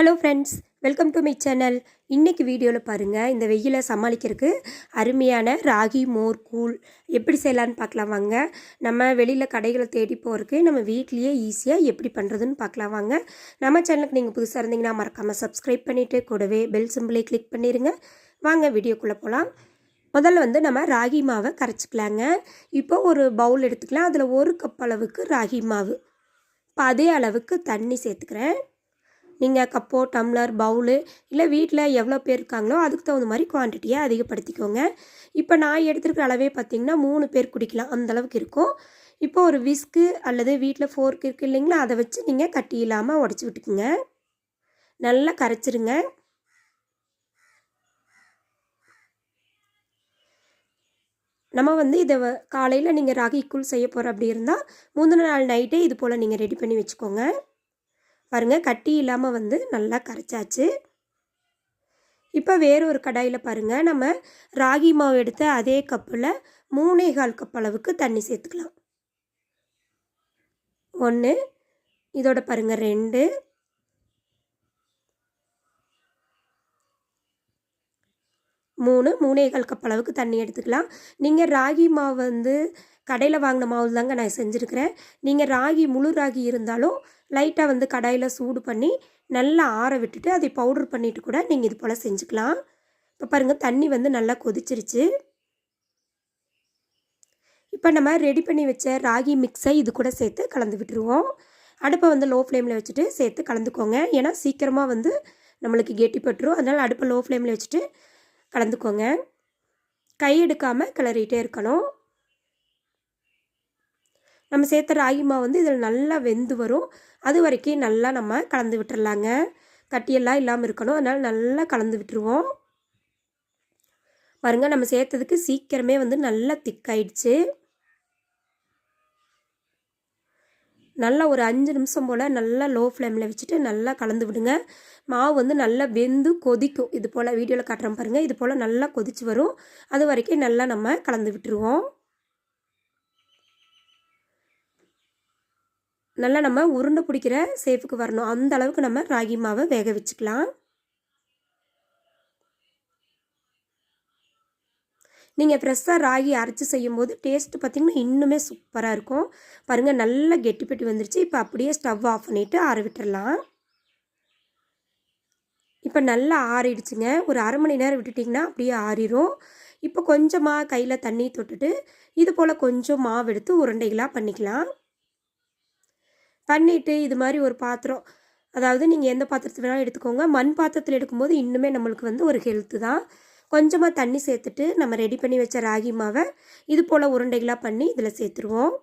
Hello friends welcome to my channel இன்றைக்கி வீடியோவில் பாருங்கள் இந்த வெயிலை சமாளிக்கிறதுக்கு அருமையான ராகி மோர் கூழ் எப்படி செய்யலான்னு பார்க்கலாம் வாங்க. நம்ம வெளியில் கடைகளை தேடி போகிறதுக்கு நம்ம வீட்லேயே ஈஸியாக எப்படி பண்ணுறதுன்னு பார்க்கலாம் வாங்க. நம்ம சேனலுக்கு நீங்கள் புதுசாக இருந்தீங்கன்னா மறக்காமல் சப்ஸ்கிரைப் பண்ணிவிட்டு கூடவே பெல் சிம்பிளை கிளிக் பண்ணிடுங்க வாங்க வீடியோக்குள்ளே போகலாம் முதல்ல வந்து நம்ம ராகி மாவை கரைச்சிக்கலாங்க. இப்போ ஒரு பவுல் எடுத்துக்கலாம். அதில் ஒரு கப் அளவுக்கு ராகி மாவு. இப்போ அதே அளவுக்கு தண்ணி சேர்த்துக்கிறேன். நீங்கள் கப்போ டம்ளர் பவுலு இல்லை வீட்டில் எவ்வளோ பேர் இருக்காங்களோ அதுக்கு தகுந்த மாதிரி குவான்டிட்டியை அதிகப்படுத்திக்கோங்க. இப்போ நான் எடுத்துருக்கிற அளவே பார்த்தீங்கன்னா மூணு பேர் குடிக்கலாம். அந்த அளவுக்கு இருக்கும். இப்போ ஒரு விஸ்கு அல்லது வீட்டில் ஃபோர்க் இருக்குது இல்லைங்களா? அதை வச்சு நீங்கள் கட்டி இல்லாமல் உடச்சி விட்டுக்குங்க. நல்லா கரைச்சிருங்க. நம்ம வந்து இதை காலையில் நீங்கள் ராகி கூழ் செய்ய போகிற அப்படி இருந்தால் முந்தின நாள் நைட்டே இது போல் நீங்கள் ரெடி பண்ணி வச்சுக்கோங்க. பாருங்கள் கட்டி இல்லாமல் வந்து நல்லா கரைச்சாச்சு. இப்போ வேறு ஒரு கடாயில் பாருங்கள் நம்ம ராகி மாவு எடுத்த அதே கப்பில் மூணே கால் கப் அளவுக்கு தண்ணி சேர்த்துக்கலாம். ஒன்று இதோட பாருங்கள் ரெண்டு. மூணு மூணே கால் கப் அளவுக்கு தண்ணி எடுத்துக்கலாம். நீங்கள் ராகி மாவு வந்து கடையில் வாங்கின மாவு தாங்க நான் செஞ்சுருக்கிறேன். நீங்கள் ராகி முழு ராகி இருந்தாலும் லைட்டாக வந்து கடாயில் சூடு பண்ணி நல்லா ஆற விட்டுட்டு அதை பவுடர் பண்ணிவிட்டு கூட நீங்கள் இது போல் செஞ்சுக்கலாம். இப்போ பாருங்கள் தண்ணி வந்து நல்லா கொதிச்சிருச்சு. இப்போ நம்ம ரெடி பண்ணி வச்ச ராகி மிக்ஸை இது கூட சேர்த்து கலந்து விட்டுருவோம். அடுப்பை வந்து லோ ஃப்ளேமில் வச்சுட்டு சேர்த்து கலந்துக்கோங்க. ஏன்னா சீக்கிரமாக வந்து நம்மளுக்கு கெட்டிப்பட்டுரும் அதனால் அடுப்பை லோ ஃப்ளேமில் வச்சுட்டு கலந்துக்கோங்க. கை எடுக்காமல் கிளறிகிட்டே இருக்கணும். நம்ம சேர்த்த ராகி மாவு வந்து இதில் நல்லா வெந்து வரும். அது வரைக்கும் நல்லா நம்ம கலந்து விட்டுறலாங்க. கட்டியெல்லாம் இல்லாமல் இருக்கணும். அதனால் நல்லா கலந்து விட்டுருவோம். பாருங்க நம்ம சேர்த்ததுக்கு சீக்கிரமே வந்து நல்லா திக்காயிடுச்சு. நல்லா ஒரு அஞ்சு நிமிஷம் போல் நல்லா லோ ஃப்ளேமில் வச்சுட்டு நல்லா கலந்து விடுங்க. மாவு வந்து நல்லா வெந்து கொதிக்கும். இது போல் வீடியோவில் காட்டுறோம் பாருங்கள் இது போல் நல்லா கொதிச்சு வரும். அது வரைக்கும் நல்லா நம்ம கலந்து விட்டுருவோம். நல்லா நம்ம உருண்டை பிடிக்கிற சேஃபுக்கு வரணும். அந்த அளவுக்கு நம்ம ராகி மாவை வேக வச்சுக்கலாம். நீங்கள் ஃப்ரெஷ்ஷாக ராகி அரைச்சி செய்யும்போது டேஸ்ட்டு பார்த்திங்கன்னா இன்னுமே சூப்பராக இருக்கும். பாருங்கள் நல்லா கெட்டிப்பெட்டி வந்துருச்சு. இப்போ அப்படியே ஸ்டவ் ஆஃப் பண்ணிவிட்டு ஆற விட்டுடலாம் இப்போ நல்லா ஆறிடுச்சுங்க. ஒரு அரை மணி நேரம் விட்டுட்டிங்கன்னா அப்படியே ஆறிடும் இப்போ கொஞ்சமாக கையில் தண்ணி தொட்டுட்டு இது போல் கொஞ்சம் மாவு எடுத்து உருண்டைகளாக பண்ணிக்கலாம். பண்ணிவிட்டு இது மாதிரி ஒரு பாத்திரம். அதாவது நீங்கள் எந்த பாத்திரத்தில் வேணாலும் எடுத்துக்கோங்க. மண் பாத்திரத்தில் எடுக்கும்போது இன்னுமே நம்மளுக்கு வந்து ஒரு ஹெல்த்து தான். கொஞ்சமாக தண்ணி சேர்த்துட்டு நம்ம ரெடி பண்ணி வச்ச ராகி மாவை இது போல் உருண்டைகளாக பண்ணி இதில் சேர்த்துருவோம்.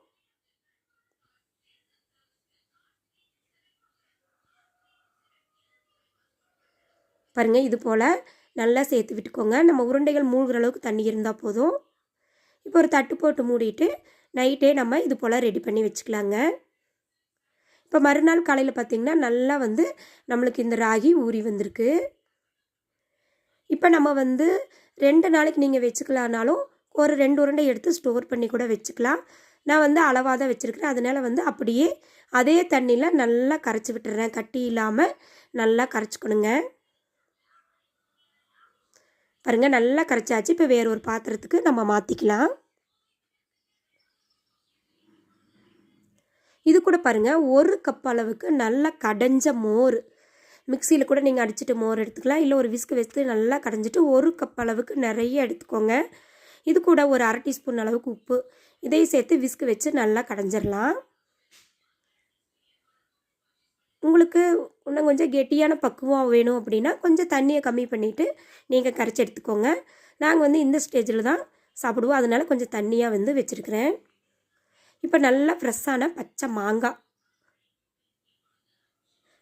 பாருங்கள் இது போல் நல்லா சேர்த்து விட்டுக்கோங்க. நம்ம உருண்டைகள் மூழ்கிற அளவுக்கு தண்ணி இருந்தால் போதும். இப்போ ஒரு தட்டு போட்டு மூடிட்டு நைட்டே நம்ம இது போல் ரெடி பண்ணி வச்சுக்கலாங்க. இப்போ மறுநாள் காலையில் பார்த்திங்கன்னா நல்லா வந்து நம்மளுக்கு இந்த ராகி ஊறி வந்திருக்கு. இப்போ நம்ம வந்து ரெண்டு நாளைக்கு நீங்கள் வச்சுக்கலானாலும் ஒரு ரெண்டு உருண்டை எடுத்து ஸ்டோர் பண்ணி கூட வச்சுக்கலாம். நான் வந்து அளவாக தான் வச்சுருக்கிறேன். அதனால் வந்து அப்படியே அதே தண்ணியில் நல்லா கரைச்சி விட்டுறேன். கட்டி இல்லாமல் நல்லா கரைச்சிக்கணுங்க. பாருங்கள் நல்லா கரைச்சாச்சு. இப்போ வேறு ஒரு பாத்திரத்துக்கு நம்ம மாற்றிக்கலாம் இது கூட பாருங்கள் ஒரு கப் அளவுக்கு நல்லா கடைஞ்ச மோர். மிக்சியில் கூட நீங்கள் அடிச்சுட்டு மோர் எடுத்துக்கலாம். இல்லை ஒரு விஸ்கு வச்சு நல்லா கடைஞ்சிட்டு ஒரு கப் அளவுக்கு நிறைய எடுத்துக்கோங்க. இது கூட ஒரு அரை டீஸ்பூன் அளவுக்கு உப்பு. இதையும் சேர்த்து விஸ்கு வச்சு நல்லா கடைஞ்சிடலாம் உங்களுக்கு இன்னும் கொஞ்சம் கெட்டியான பக்குவம் வேணும் அப்படின்னா கொஞ்சம் தண்ணியை கம்மி பண்ணிவிட்டு நீங்கள் கரைச்சி எடுத்துக்கோங்க. நாங்கள் வந்து இந்த ஸ்டேஜில் தான் சாப்பிடுவோம். அதனால் கொஞ்சம் தண்ணியாக வந்து வச்சுருக்கிறேன். இப்போ நல்லா ஃப்ரெஷ்ஷான பச்சை மாங்காய்.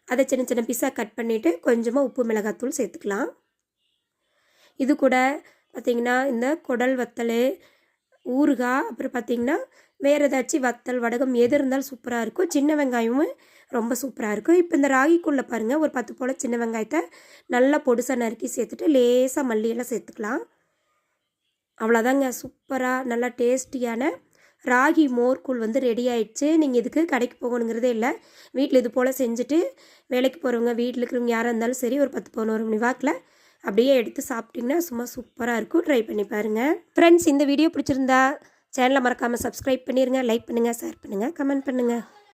அதை சின்ன சின்ன பீஸாக கட் பண்ணிவிட்டு கொஞ்சமாக உப்பு மிளகாத்தூள் சேர்த்துக்கலாம். இது கூட பார்த்திங்கன்னா இந்த குடல் வத்தல் ஊறுகாய் அப்புறம் பார்த்திங்கன்னா வேறு ஏதாச்சும் வத்தல் வடகம் எது இருந்தாலும் சூப்பராக இருக்கும். சின்ன வெங்காயமும் ரொம்ப சூப்பராக இருக்கும். இப்போ இந்த ராகிக்குள்ளே பாருங்கள் ஒரு பத்து போல் சின்ன வெங்காயத்தை நல்லா பொடுசாக நறுக்கி சேர்த்துட்டு லேசாக மல்லியெல்லாம் சேர்த்துக்கலாம். அவ்வளோதாங்க சூப்பராக நல்லா டேஸ்டியான ராகி மோர்க்கூழ் வந்து ரெடி ஆயிடுச்சு. நீங்கள் இதுக்கு கடைக்கு போகணுங்கிறதே இல்லை. வீட்டில் இது போல் செஞ்சுட்டு வேலைக்கு போகிறவங்க வீட்டில் இருக்கிறவங்க யாராக இருந்தாலும் சரி ஒரு பத்து பதினோரு மணி வாக்கில் அப்படியே எடுத்து சாப்பிட்டிங்கன்னா சும்மா சூப்பராக இருக்கும். ட்ரை பண்ணி பாருங்கள் ஃப்ரெண்ட்ஸ் இந்த வீடியோ பிடிச்சிருந்தா சேனலை மறக்காமல் சப்ஸ்கிரைப் பண்ணிடுங்க லைக் பண்ணுங்கள் ஷேர் பண்ணுங்கள் கமெண்ட் பண்ணுங்கள்